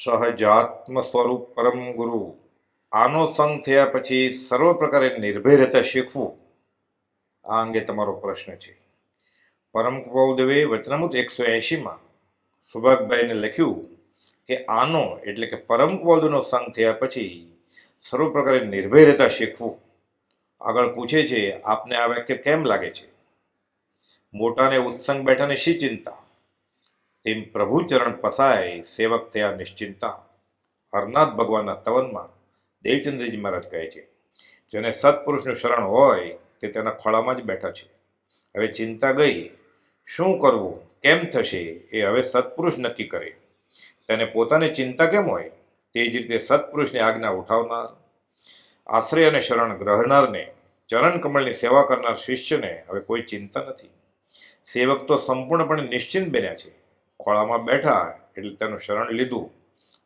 સહજાત્મ સ્વરૂપ પરમ ગુરુ આનો સંગ થયા પછી સર્વ પ્રકારે નિર્ભય રહેતા શીખવું આ અંગે તમારો પ્રશ્ન છે પરમ કૃપાઉદેવે વચનામૃત એકસો એંશીમાં સુભાગભાઈને લખ્યું કે આનો એટલે કે પરમ કૃપાઉદેવનો સંગ થયા પછી સર્વ પ્રકારે નિર્ભય રહેતા શીખવું આગળ પૂછે છે આપને આ વાક્ય કેમ લાગે છે મોટાને ઉત્સંગ બેઠાને શી ચિંતા તેમ પ્રભુ ચરણ પસાય સેવક થયા નિશ્ચિંતા. હરનાથ ભગવાનના તવનમાં દેવચંદ્રજી મહારાજ કહે છે, જેને સત્પુરુષનું શરણ હોય તે તેના ખોળામાં જ બેઠા છે. હવે ચિંતા ગઈ, શું કરવું, કેમ થશે, એ હવે સત્પુરુષ નક્કી કરે. તેને પોતાની ચિંતા કેમ હોય? તે જ રીતે સત્પુરુષની આજ્ઞા ઉઠાવનાર, આશ્રય અને શરણ ગ્રહનારને, ચરણ કમળની સેવા કરનાર શિષ્યને હવે કોઈ ચિંતા નથી. સેવક તો સંપૂર્ણપણે નિશ્ચિંત બન્યા છે. ખોળામાં બેઠા એટલે તેનું શરણ લીધું.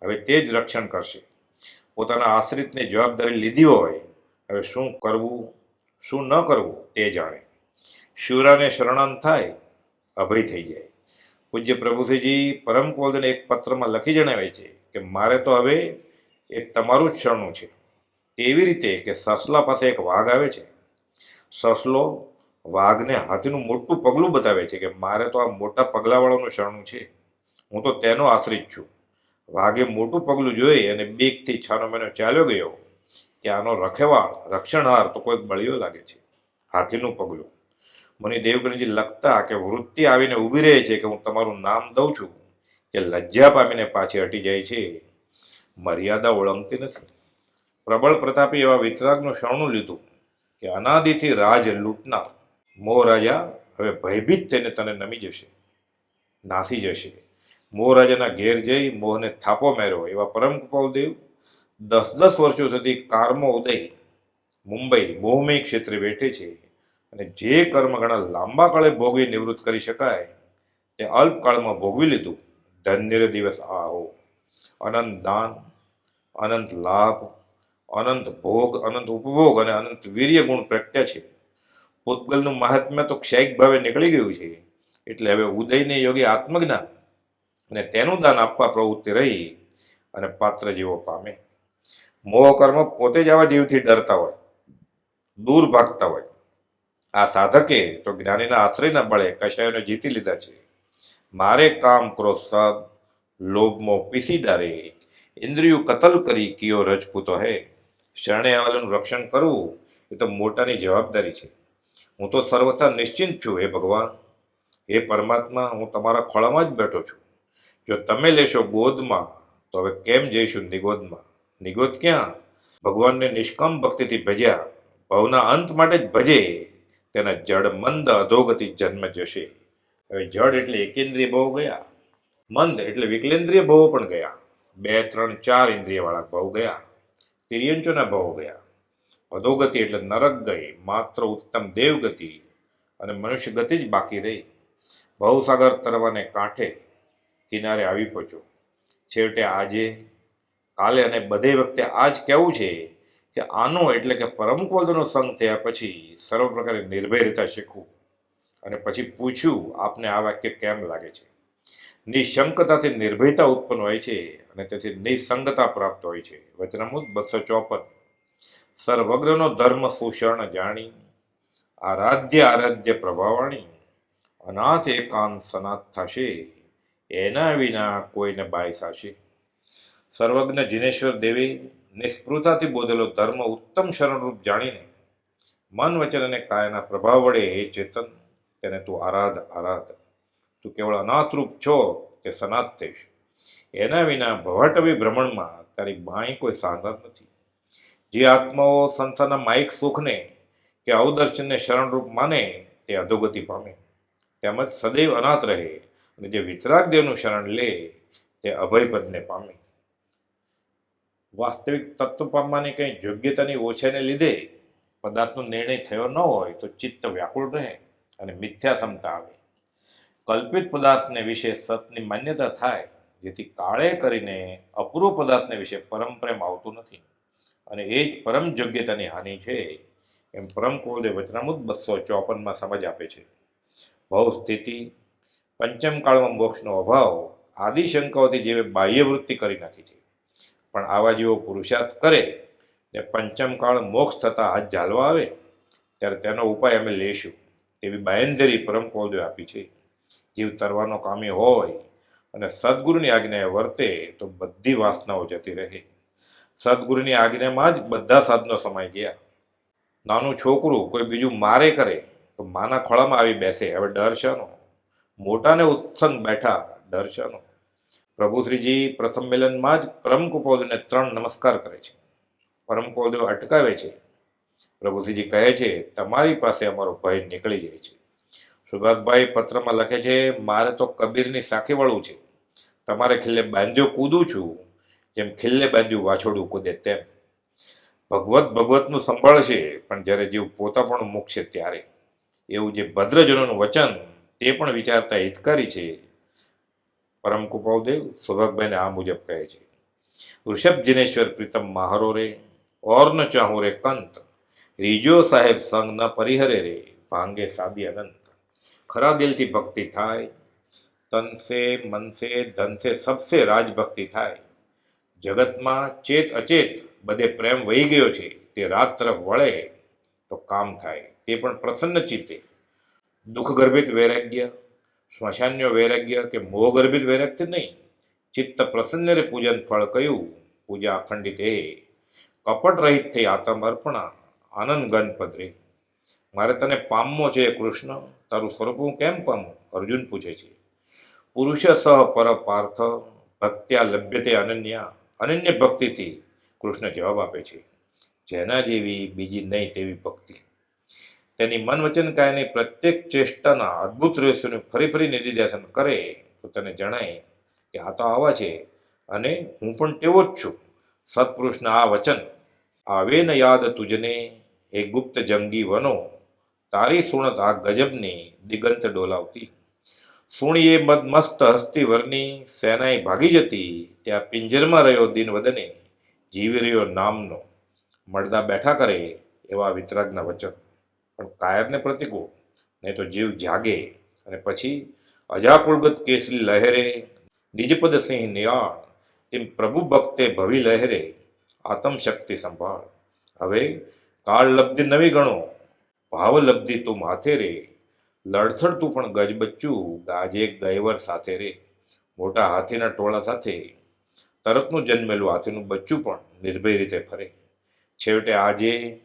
હવે તે જ રક્ષણ કરશે. પોતાના આશ્રિતની જવાબદારી લીધી હોય, હવે શું કરવું, શું ન કરવું તે જાણે. શિવરાને શરણાંત થાય, અભય થઈ જાય. પૂજ્ય પ્રભુથીજી પરમ કોલને એક પત્રમાં લખી જણાવે છે કે મારે તો હવે એક તમારું જ શરણું છે. તેવી રીતે કે સસલા પાસે એક વાઘ આવે છે. સસલો વાઘને હાથીનું મોટું પગલું બતાવે છે કે મારે તો આ મોટા પગલાવાળાનું શરણું છે. હું તો તેનો આશ્રિત છું. વાઘે મોટું પગલું જોઈ અને બેગથી છાનો મહિનો ચાલ્યો ગયો. આનો રખેવાળ રક્ષણહાર તો કોઈક બળિયો લાગે છે. હાથીનું પગલું. મુનિ દેવગણજી લખતા કે વૃત્તિ આવીને ઊભી રહે છે કે હું તમારું નામ દઉં છું કે લજ્જા પામીને પાછી હટી જાય છે. મર્યાદા ઓળંગતી નથી. પ્રબળ પ્રતાપી એવા વિતરાગનું શરણું લીધું કે અનાદિથી રાજ લૂંટનાર મોહ રાજા હવે ભયભીત થઈને તને નમી જશે, નાસી જશે. મો રાજાના ઘેર જઈ મોહને થાપો માર્યો. એવા પરમ કૃપાલદેવ દસ દસ વર્ષો સુધી કારમો ઉદય મુંબઈ મોહમય ક્ષેત્રે બેઠે છે અને જે કર્મ ઘણા લાંબા કાળે ભોગવી નિવૃત્ત કરી શકાય, તે અલ્પકાળમાં ભોગવી લીધું. ધન્ય દિવસ આવો. અનંત દાન, અનંત લાભ, અનંત ભોગ, અનંત ઉપભોગ અને અનંત વીર્ય ગુણ પ્રગટ્યા છે. પૂતગલનું મહાત્મ્ય તો ક્ષયિક ભાવે નીકળી ગયું છે. એટલે હવે ઉદયને યોગી આત્મજ્ઞાન અને તેનું દાન આપવા પ્રવૃત્તિ રહી અને પાત્ર જેવો પામે. મોહ કર્મ પોતે જ આવા જીવથી ડરતા હોય, દૂર ભાગતા હોય. આ સાધકે તો જ્ઞાનીના આશ્રયના બળે કશાયોને જીતી લીધા છે. મારે કામ ક્રોધ સબ લોભમો પીસી ડારે, ઇન્દ્રિયો કતલ કરી કિયો રજપૂતો હે. શરણે આવેલું રક્ષણ કરવું એ તો મોટાની જવાબદારી છે. હું તો સર્વથા નિશ્ચિંત છું, હે ભગવાન. હે પરમાત્મા, હું તમારા ખોળામાં જ બેઠો છું. જો તમે લેશો ગોદમાં, તો હવે કેમ જઈશું નિગોદમાં? નિગોદ ક્યાં? ભગવાનને નિષ્કામ ભક્તિથી ભજ્યા. ભવના અંત માટે જ ભજે. તેના જડ મંદ અધોગતિ જન્મ જશે. હવે જડ એટલે એકેન્દ્રિય ભાવ ગયા. મંદ એટલે વિકલેન્દ્રિય ભાવો પણ ગયા. બે, ત્રણ, ચાર ઇન્દ્રિયવાળા ભાવ ગયા. તિર્યંચોના ભાવો ગયા. અધોગતિ એટલે નરક ગઈ, માત્ર ઉત્તમ દેવગતિ અને મનુષ્ય ગતિ જ બાકી રહી. ભવસાગર તરવાને કાંઠે કિનારે આવી પહોંચો છેવટે આજે, કાલે અને બધે વખતે આ જ કહેવું છે કે આનો એટલે કે પરમ કોદનો સંગ થયા પછી સર્વ પ્રકારે નિર્ભય રહેતા શીખવું અને પછી પૂછ્યું આપને આ વાક્ય કેમ લાગે છે? નિશંકતાથી નિર્ભયતા ઉત્પન્ન હોય છે અને તેથી નિસંગતા પ્રાપ્ત હોય છે. વચનામૃત બસો ચોપન. સર્વગ્રનો ધર્મ શોષણ જાણી, આરાધ્ય આરાધ્ય પ્રભાવાણી, અનાથ એકાંત સનાથ થશે, એના વિના કોઈને બાય થશે. સર્વજ્ઞ જિનેશ્વર દેવે નિસ્પૃતાથી બોધેલો ધર્મ ઉત્તમ શરણરૂપ જાણીને મન વચન અને કાયના પ્રભાવ વડે હે ચેતન, તેને તું આરાધ આરાધ. તું કેવળ અનાથરૂપ છો તે સનાથ થઈશ? એના વિના ભવાટવી ભ્રમણમાં તારી બાઈ કોઈ સાધન નથી. જે આત્માઓ સંસારના માયિક સુખને કે અવદર્શનને શરણરૂપ માને તે અધોગતિ પામે. તેમજ સદૈવ અનાથ રહે અને જે વિતરાગ દેવનું શરણ લે તે અભયપદને પામે. વાસ્તવિક તત્વ પામવાની કંઈ યોગ્યતાની ઓછાને લીધે પદાર્થનો નિર્ણય થયો ન હોય તો ચિત્ત વ્યાકુળ રહે અને મિથ્યા ક્ષમતા આવે. કલ્પિત પદાર્થને વિશે સતની માન્યતા થાય, જેથી કાળે કરીને અપૂર્વ પદાર્થને વિશે પરમ પ્રેમ આવતું નથી. અને એ જ પરમ યોગ્યતાની હાનિ છે. એમ પરમ કોદે વચનામૃત બસો ચોપનમાં સમજ આપે છે. ભવ સ્થિતિ, પંચમ કાળમાં મોક્ષનો અભાવ, આદિ શંકાઓથી જેવે બાહ્ય વૃત્તિ કરી નાખી છે. પણ આવા જેવો પુરુષાર્થ કરે ને પંચમકાળ મોક્ષ થતાં હાથ ઝાલવા આવે, ત્યારે તેનો ઉપાય અમે લેશું તેવી બાયંધરી પરમ પૌદે આપી છે. જીવ તરવાનો કામી હોય અને સદગુરુની આજ્ઞાએ વર્તે તો બધી વાસનાઓ જતી રહે. સદગુરુની આજ્ઞામાં જ બધા સાધનો સમાઈ ગયા. નાનું છોકરું કોઈ બીજું મારે કરે તો માના ખોળામાં આવી બેસે. હવે ડર શાનો? મોટાને ઉત્સંગ બેઠા, ડર શાનો? પ્રભુશ્રીજી પ્રથમ મિલનમાં જ પરમ કુપોદને ત્રણ નમસ્કાર કરે છે. પરમ કુપોદો અટકાવે છે. પ્રભુશ્રીજી કહે છે, તમારી પાસે અમારો ભય નીકળી જાય છે. સુભાગભાઈ પત્રમાં લખે છે, મારે તો કબીરની સાખી વળવું છે. તમારે ખીલે બાંધ્યો કૂદું છું. જેમ ખિલ્લે બાંધ્યું વાછોડું કૂદે તેમ. ભગવત ભગવતનું સંભાળશે પણ જ્યારે જીવ પોતા પણ મૂકશે ત્યારે. એવું જે ભદ્રજનોનું વચન, તે પણ વિચારતા હિતકારી છે. પરમ કુપાવદેવ સૌભાગભાઈને આ મુજબ કહે છે. વૃષભ જિનેશ્વર પ્રીતમ માહરો રે ઓર ન ચાહું રે કંત. રીજો સાહેબ સંગ ન પરિહરે રે, ભાંગે સાદી અનંત. ખરા દિલથી ભક્તિ થાય તન સે ધનસે સબસે રાજભક્તિ થાય. જગતમાં ચેત અચેત બધે પ્રેમ વહી ગયો છે, તે રાત તરફ વળે તો કામ થાય, તે પણ પ્રસન્ન ચિત્તે. દુઃખ ગર્ભિત વૈરાગ્ય, સ્મશાન્ય વૈરાગ્ય કે મોહ ગર્ભિત વૈરાગ્ય નહીં. ચિત્ત પ્રસન્ન રે પૂજન ફળ કયું, પૂજા અખંડિત હે. કપટ રહિત થઈ આત્મ અર્પણા, આનંદ ગણપત રે. મારે તને પામવો છે કૃષ્ણ, તારું સ્વરૂપ હું કેમ પામું? અર્જુન પૂછે છે. પુરુષ સહ પર પાર્થ, ભક્ત્યા લભ્યતે અનન્યા. અનન્ય ભક્તિથી કૃષ્ણ જવાબ આપે છે, જેના જેવી બીજી નહીં તેવી ભક્તિ. તેની મન વચન કાયની પ્રત્યેક ચેષ્ટાના અદ્ભુત રહસ્યોને ફરી ફરી નિધિધ્યાસન કરે તો તને જણાય કે આ તો આવા છે અને હું પણ તેવો જ છું. સત્પુરુષના આ વચન, આવે ન યાદ તુજને એ ગુપ્ત જંગી વનો, તારી સુણત આ ગજબની દિગંત ડોલાવતી. સુણીએ મસ્ત હસ્તી વરની સેનાએ ભાગી જતી, ત્યાં પિંજરમાં રહ્યો દિન વદને જીવી રહ્યો નામનો. મળદા બેઠા કરે એવા વિતરાગના વચન. પણ કાયરને પ્રતિકો નહીં તો જીવ જાગે. અને પછી અજાકુળગત કેસરી લહેરે, નિજપદ સિંહ નિયાળ, તેમ પ્રભુ ભક્તે ભવી લહેરે આતમ શક્તિ સંભાળ. હવે કાળ લબ્ધિ નવી ગણો ભાવ લબ્ધિ તું માથે રે. લડથડતું પણ ગજબચ્ચું ગાજે ગયવર સાથે રે. મોટા હાથીના ટોળા સાથે તરતનું જન્મેલું હાથીનું બચ્ચું પણ નિર્ભય રીતે ફરે. છેવટે આજે,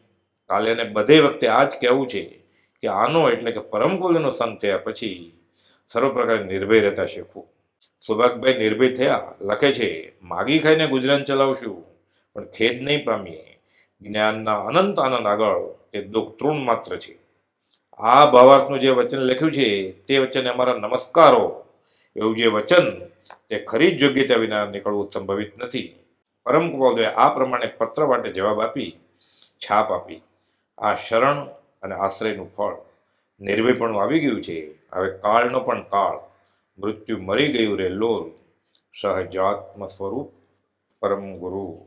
કાલે અને બધે વખતે આ જ કહેવું છે કે આનો એટલે કે પરમ કુલનો સંગ થયા પછી સર્વ પ્રકારે નિર્ભય રહેતા શીખવું. સુભાગભાઈ નિર્ભય થયા, લખે છે, માગી ખાઈને ગુજરાન ચલાવશું, પણ ખેદ નહીં પામીએ. જ્ઞાનના અનંત આનંદ આગળ તે દુઃખ તૃણ માત્ર છે. આ ભાવાર્થનું જે વચન લખ્યું છે, તે વચને અમારા નમસ્કારો. એવું જે વચન, તે ખરી જ યોગ્યતા વિના નીકળવું સંભવિત નથી. પરમ કૃપાદોએ આ પ્રમાણે પત્ર માટે જવાબ આપી, છાપ આપી. આ શરણ અને આશ્રયનું ફળ નિર્ભયપણું આવી ગયું છે. હવે કાળનો પણ કાળ. મૃત્યુ મરી ગયું રે લોલ. સહજાત્મ સ્વરૂપ પરમ ગુરુ.